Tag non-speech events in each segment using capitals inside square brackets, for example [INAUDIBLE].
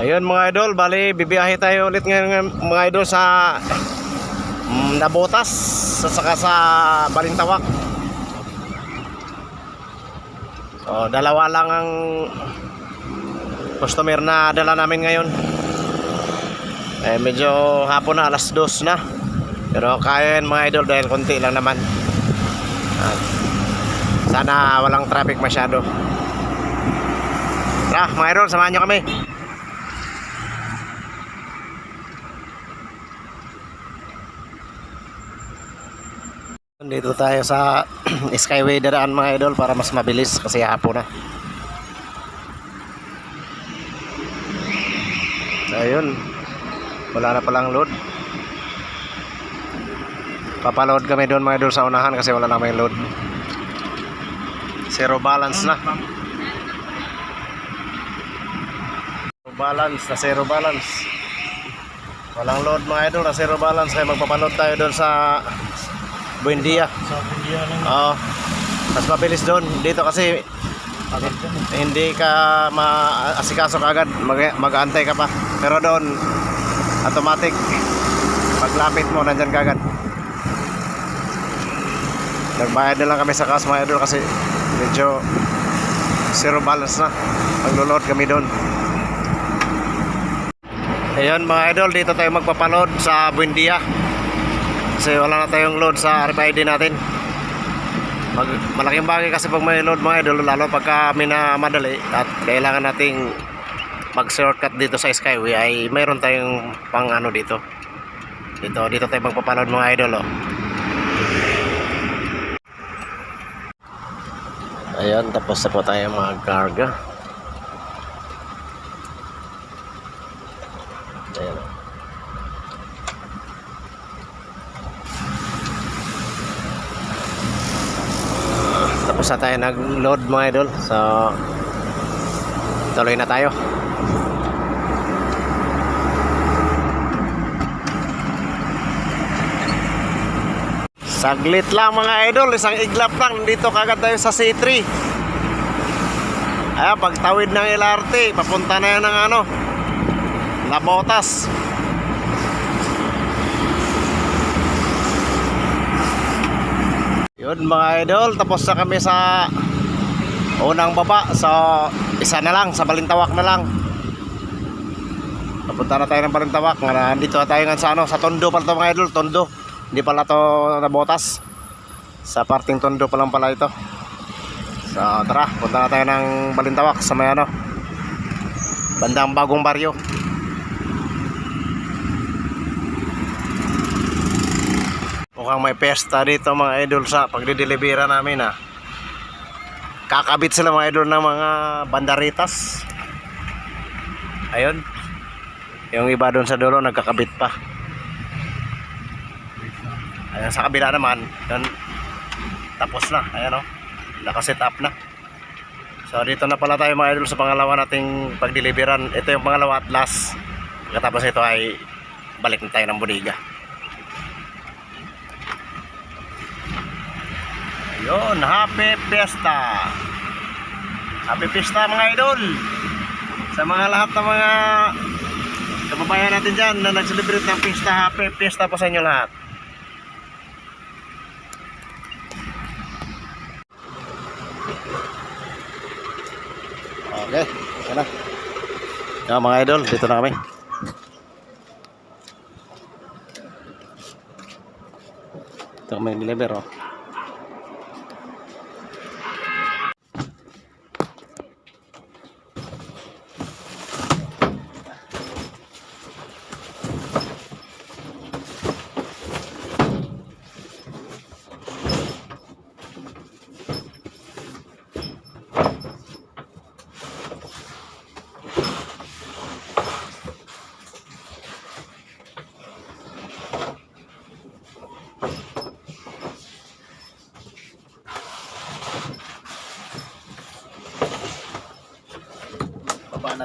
Ayun mga idol, bali bibiyahe tayo ulit ngayon mga idol sa mm, Nabotas sa saka sa Balintawak. So, dalawa lang ang customer na dala namin ngayon. Eh, medyo hapon na, alas dos na. Pero kaya yan mga idol dahil konti lang naman. At sana walang traffic masyado. Tara mga idol, samahan nyo kami. Dito tayo sa [CLEARS THROAT] Skyway daraan mga idol para mas mabilis kasi hapon na. Ayun. Wala na palang load. Papaload kami doon mga idol sa unahan kasi wala na may load. Zero balance na. Zero balance na zero balance. Walang load mga idol na zero balance kaya magpapaload tayo doon sa Buendia. Sa India lang. Oo. Mas mabilis doon. Dito kasi. Hindi ka maasikaso kagad. Mag mag-aantay ka pa. Pero doon, automatic. Paglapit mo, nandyan kagad. Nagbayad na lang kami sa cash mga idol kasi medyo zero balance na. Maglo-load kami doon. Ayun mga idol, dito tayo magpapaload sa Buendia. Kasi wala na tayong load sa RFID natin. Mag, malaking bagay kasi pag may load mga idol, lalo pagka minamadali at kailangan nating mag-shortcut dito sa Skyway ay mayroon tayong pang ano dito. Dito, dito tayo magpapaload mga idol oh. Ayan, tapos na po tayo mag-carga. Ayan. Tapos na tayo nag-load mga idol. So, tuloy na tayo. Saglit lang mga idol, isang iglap lang, nandito kagad tayo sa C3. Ayan, pagtawid ng LRT, papunta na yan ng ano, Nabotas. Yun mga idol, tapos na kami sa unang baba. So, isa na lang, sa Balintawak na lang. Papunta na tayo ng Balintawak. Nga, Nandito na tayo nga sa, ano, sa Tondo pala to mga idol, Tondo. Hindi pala to nabotas. Sa parting Tondo pa lang pala ito. So, tara, punta na tayo ng Balintawak sa may ano, bandang bagong baryo. Mukhang may pesta dito mga idol sa pagdidelibera namin ah. Kakabit sila mga idol ng mga bandaritas. Ayun. Yung iba doon sa dulo nagkakabit pa. Ayun sa kabila naman, yun, tapos na. Ayan o. Nakaset up na. So dito na pala tayo mga idol sa pangalawa nating pagdeliveran. Ito yung pangalawa at last. Pagkatapos ito ay balik na tayo ng bodega. Yun, happy fiesta. Happy fiesta mga idol. Sa mga lahat ng mga kababayan natin dyan na nag-celebrate ng fiesta, happy fiesta po sa inyo lahat. Okay, ito na. Yan mga idol, dito na kami. Ito kami deliver oh.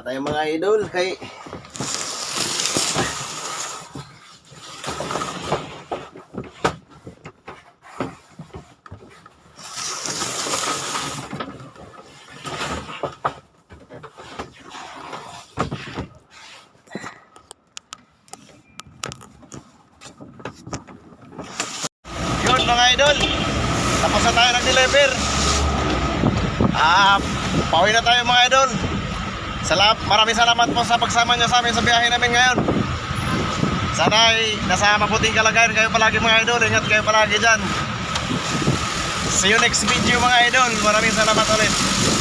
Tayo mga idol kay idol. Tapos na tayo nag-deliver. Ah, pauwi na tayo mga idol. Salam, maraming salamat po sa pagsama niyo sa amin sa biyahe namin ngayon. Sana ay nasa mabuting kalagayan kayo palagi mga idol. Ingat kayo palagi dyan. See you next video mga idol. Maraming salamat ulit.